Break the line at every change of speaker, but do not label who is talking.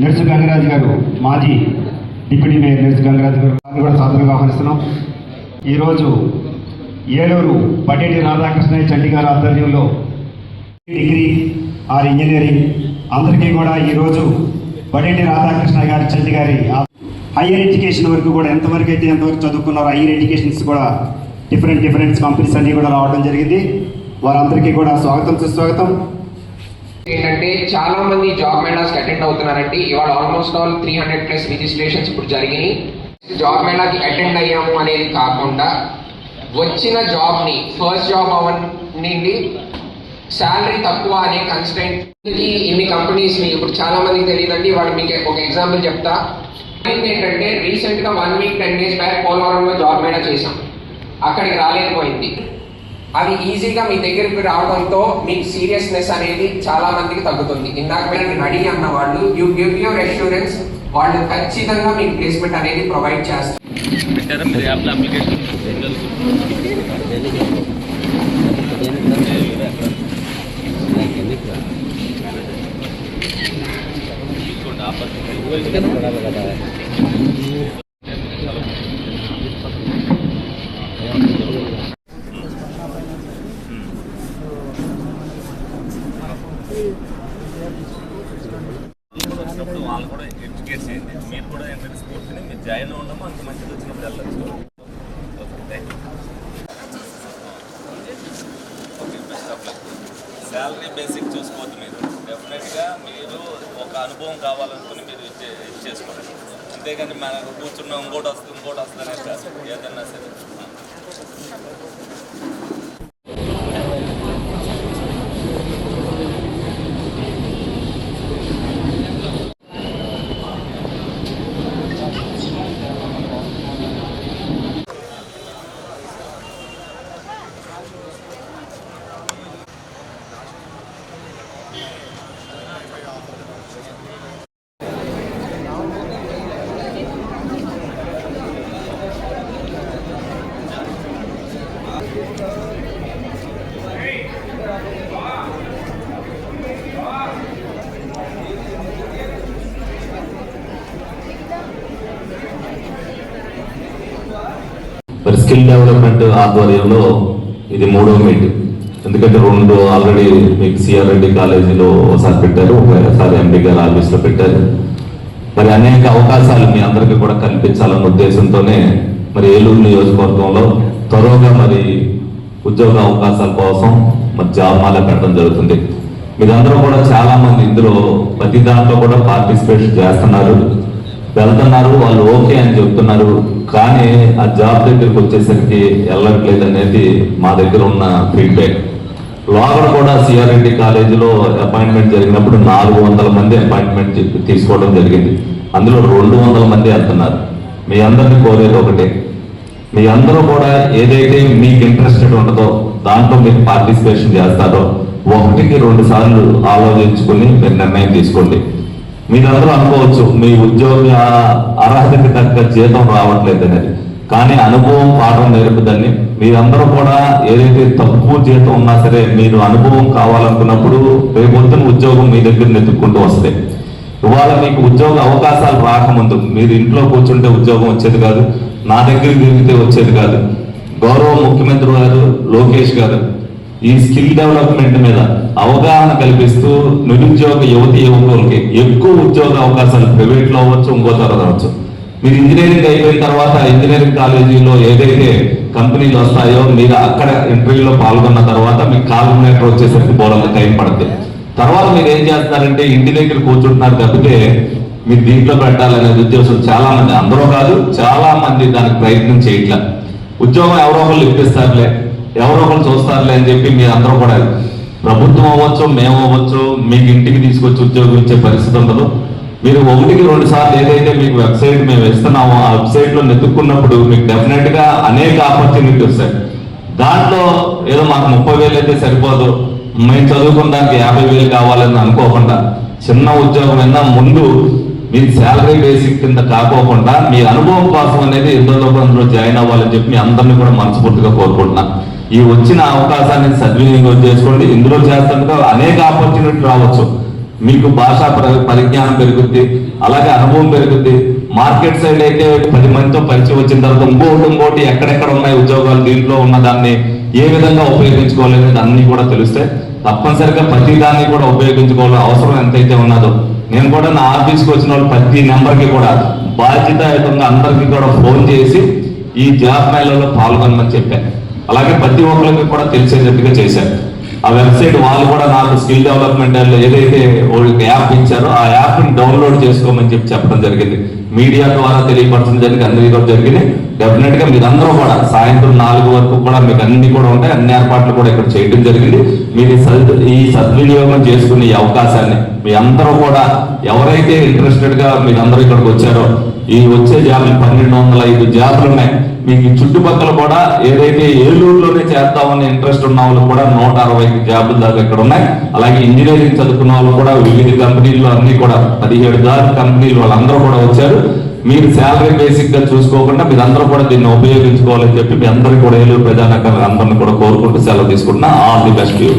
Nurse Gangaraju గారు మాజీ deputy mayor nurse Gangaraju గారు కూడా సాధనగా ఆహ్వానిస్తున్నాం. ఈరోజు ఏలూరు పటేటి రాధాకృష్ణయ్య చండీగారు ఆధ్వర్యంలో డిగ్రీ ఆర్ ఇంజనీరింగ్. అందరికీ కూడా ఈరోజు పటేటి రాధాకృష్ణ గారి చంటి గారి హయ్యర్ ఎడ్యుకేషన్ వరకు కూడా ఎంతవరకు అయితే ఎంతవరకు చదువుకున్నారో హయ్యర్ ఎడ్యుకేషన్స్ కూడా డిఫరెంట్ డిఫరెంట్ కంపెనీస్ అన్నీ కూడా రావడం జరిగింది. వారందరికీ కూడా స్వాగతం సుస్వాగతం.
ఏంటంటే చాలా మంది జాబ్ మేళాస్ అటెండ్ అవుతున్నారంటే ఇవాళ almost all three hundred plus registrations ఇప్పుడు జరిగినాయి. జాబ్ మేళాకి అటెండ్ అయ్యాము అనేది కాకుండా వచ్చిన జాబ్ని ఫస్ట్ జాబ్ అవనండి శాలరీ తక్కువ అనే కన్స్టెంట్ ఇన్ని కంపెనీస్ని ఇప్పుడు చాలా మందికి తెలియదండి. వాడు మీకు ఒక ఎగ్జాంపుల్ చెప్తా. ఏంటంటే రీసెంట్గా one week ten days back పోలవరంలో జాబ్ మేళా చేశాం. అక్కడికి రాలేకపోయింది. అవి ఈజీగా మీ దగ్గరికి రావడంతో మీకు సీరియస్నెస్ అనేది చాలా మందికి తగ్గుతుంది. ఇందాక మీరు రెడీ అన్న వాళ్ళు యూ గివ్ యువర్ అష్యూరెన్స్ వాళ్ళు ఖచ్చితంగా మీకు ప్లేస్మెంట్ అనేది ప్రొవైడ్ చేస్తారు
పెట్టారా మీరు యాప్లో అప్లికేషన్ తీసుకోండి ఆపర్చునిటీ వచ్చినప్పుడు వాళ్ళు కూడా ఎడ్యుకేట్ చేయండి మీరు కూడా ఏంటంటే స్ఫూర్తిని మీరు జాయిన్ ఉండము అంత మంచిది వచ్చినప్పుడు వెళ్ళచ్చు okay best of luck salary basic చూసుకోవద్దు మీరు డెఫినెట్గా మీరు ఒక అనుభవం కావాలనుకుని మీరు ఇచ్చే ఇచ్చేసుకోండి అంతేగాని మనకు కూర్చున్న ఇంకోటి వస్తుంది ఇంకోటి వస్తుంది అనేది కాదు ఏదన్నా సరే.
మరి స్కిల్ డెవలప్మెంట్ ఆధ్వర్యంలో ఇది మూడో మీట్ ఎందుకంటే రెండు ఆల్రెడీ మీకు సిఆర్ రెడ్డి కాలేజీలో ఒకసారి పెట్టారు ఒకసారి ఎండి గారి ఆఫీస్లో పెట్టారు. మరి అనేక అవకాశాలు మీ అందరికీ కూడా కల్పించాలన్న ఉద్దేశంతోనే మరి ఏలూరు నియోజకవర్గంలో త్వరగా మరి ఉద్యోగ అవకాశాల కోసం మరి జాబ్ మాల పెట్టడం జరుగుతుంది. మీరందరూ కూడా చాలా మంది ఇందులో ప్రతి దాంట్లో కూడా పార్టిసిపేట్ చేస్తున్నారు. వెళ్తున్నారు వాళ్ళు ఓకే అని చెప్తున్నారు కానీ ఆ జాబ్ దగ్గరికి వచ్చేసరికి వెళ్ళట్లేదు అనేది మా దగ్గర ఉన్న ఫీడ్బ్యాక్ లోపల కూడా సిఆర్ఎండి కాలేజీలో అపాయింట్మెంట్ జరిగినప్పుడు నాలుగు వందల మంది అపాయింట్మెంట్ తీసుకోవడం జరిగింది. అందులో రెండు వందల మంది వెళ్తున్నారు. మీ అందరిని కోరేది ఒకటే. మీ అందరూ కూడా ఏదైతే మీకు ఇంట్రెస్టెడ్ ఉండదో దాంట్లో మీరు పార్టిసిపేషన్ చేస్తారో ఒకటికి రెండు సార్లు ఆలోచించుకుని మీరు నిర్ణయం తీసుకోండి. మీరందరూ అనుకోవచ్చు మీ ఉద్యోగ అర్హతకి తగ్గ జీతం రావట్లేదు కానీ అనుభవం పాఠం నేర్పుదని మీరందరూ కూడా ఏదైతే తక్కువ జీతం ఉన్నా సరే మీరు అనుభవం కావాలనుకున్నప్పుడు రేపొద్దున ఉద్యోగం మీ దగ్గర నెతుక్కుంటూ వస్తాయి ఇవాళ మీకు ఉద్యోగ అవకాశాలు రాకముందు మీరు ఇంట్లో కూర్చుంటే ఉద్యోగం వచ్చేది కాదు నా దగ్గర తిరిగితే వచ్చేది కాదు. గౌరవ ముఖ్యమంత్రి గారు లోకేష్ గారు ఈ స్కిల్ డెవలప్మెంట్ మీద అవగాహన కల్పిస్తూ నిరుద్యోగ యువతి యువకులకి ఎక్కువ ఉద్యోగ అవకాశాలు ప్రైవేట్లో అవ్వచ్చు ఇంకో తర్వాత అవ్వచ్చు. మీరు ఇంజనీరింగ్ అయిపోయిన తర్వాత ఇంజనీరింగ్ కాలేజీలో ఏదైతే కంపెనీలు వస్తాయో మీరు అక్కడ ఇంటర్వ్యూలో పాల్గొన్న తర్వాత మీకు కాల్కులేటర్ వచ్చేసరికి బోలంత టైం పడుతుంది తర్వాత మీరు ఏం చేస్తారంటే ఇంటి దగ్గర కూర్చుంటున్నారు తప్పితే మీరు దీంట్లో పెట్టాలనే ఉద్దేశం చాలా మంది అందరూ కాదు చాలా మంది దానికి ప్రయత్నం చేయట్లే. ఉద్యోగం ఎవరో ఒకళ్ళు ఇప్పిస్తారులే. ఎవరో ఒకరు చూస్తారులే అని చెప్పి మీరు అందరూ కూడా ప్రభుత్వం అవ్వచ్చు మేము అవ్వచ్చు మీకు ఇంటికి తీసుకొచ్చి ఉద్యోగం ఇచ్చే పరిస్థితి ఉండదు. మీరు ఒకటికి రెండు సార్లు ఏదైతే మీకు వెబ్సైట్ మేము ఇస్తున్నామో ఆ వెబ్సైట్లో నెతుక్కున్నప్పుడు మీకు డెఫినెట్గా అనేక ఆపర్చునిటీ వస్తాయి. దాంట్లో ఏదో మాకు ముప్పై వేలు అయితే సరిపోదు. మేము చదువుకోవడానికి యాభై వేలు కావాలని అనుకోకుండా చిన్న ఉద్యోగం అయినా ముందు మీ శాలరీ బేసిక్ కింద కాకోకుండా మీ అనుభవం కోసం అనేది ఎందులో అందులో జాయిన్ అవ్వాలని చెప్పి మీ అందరినీ కూడా మనస్ఫూర్తిగా కోరుకుంటున్నా. ఈ వచ్చిన అవకాశాన్ని సద్వినియోగం చేసుకోండి. ఇందులో చేస్తుండగా అనేక ఆపర్చునిటీ రావచ్చు. మీకు భాషా పరి- పరిజ్ఞానం పెరుగుద్ది. అలాగే అనుభవం పెరుగుద్ది. మార్కెట్ సైడ్ అయితే పది మందితో పరిచయం వచ్చిన తర్వాత ఇంకోటి ఇంకోటి ఎక్కడెక్కడ ఉన్నాయి ఉద్యోగాలు దీంట్లో ఉన్న దాన్ని ఏ విధంగా ఉపయోగించుకోవాలి అనేది అన్ని కూడా తెలుస్తాయి. తప్పనిసరిగా ప్రతి దాన్ని కూడా ఉపయోగించుకోవాలి అవసరం ఎంతైతే ఉన్నదో నేను కూడా నా ఆఫీస్కి వచ్చిన వాళ్ళు ప్రతి నెంబర్కి కూడా బాధ్యతాయుతంగా అందరికీ కూడా ఫోన్ చేసి ఈ జాబ్ మేళలో పాల్గొనమని చెప్పాను. అలాగే ప్రతి ఒక్కరికి కూడా తెలిసేటట్టుగా చేశాను. ఆ వెబ్సైట్ వాళ్ళు కూడా నాకు స్కిల్ డెవలప్మెంట్ ఏదైతే వాళ్ళకి యాప్ ఇచ్చారో ఆ యాప్ని డౌన్లోడ్ చేసుకోమని చెప్పి చెప్పడం జరిగింది. మీడియా ద్వారా తెలియపరచడం జరిగింది అందరికీ కూడా జరిగింది డెఫినెట్గా మీరందరూ కూడా సాయంత్రం నాలుగు వరకు కూడా మీకు అన్ని కూడా ఉంటాయి. అన్ని ఏర్పాట్లు కూడా ఇక్కడ చేయడం జరిగింది. మీరు ఈ ఈ సద్వినియోగం చేసుకునే ఈ అవకాశాన్ని మీ అందరూ కూడా ఎవరైతే ఇంట్రెస్టెడ్గా మీరందరూ ఇక్కడికి వచ్చారో ఈ వచ్చే జాబులు పన్నెండు వందల ఐదు జాతులు ఉన్నాయి. మీకు చుట్టుపక్కల కూడా ఏదైతే ఏలూరులోనే చేద్దామని ఇంట్రెస్ట్ ఉన్న వాళ్ళు కూడా నూట అరవై జాబులు దాకా ఇక్కడ ఉన్నాయి. అలాగే ఇంజనీరింగ్ చదువుకున్న వాళ్ళు కూడా వివిధ కంపెనీల్లో అన్ని కూడా పదిహేడు దాకా కంపెనీలు వాళ్ళందరూ కూడా వచ్చారు. మీరు శాలరీ బేసిక్గా చూసుకోకుండా మీరందరూ కూడా దీన్ని ఉపయోగించుకోవాలని చెప్పి మీ అందరికీ కూడా ఏలూరు ప్రజానగర్ అందరిని కూడా కోరుకుంటూ సెలవు తీసుకుంటున్నా. All the best you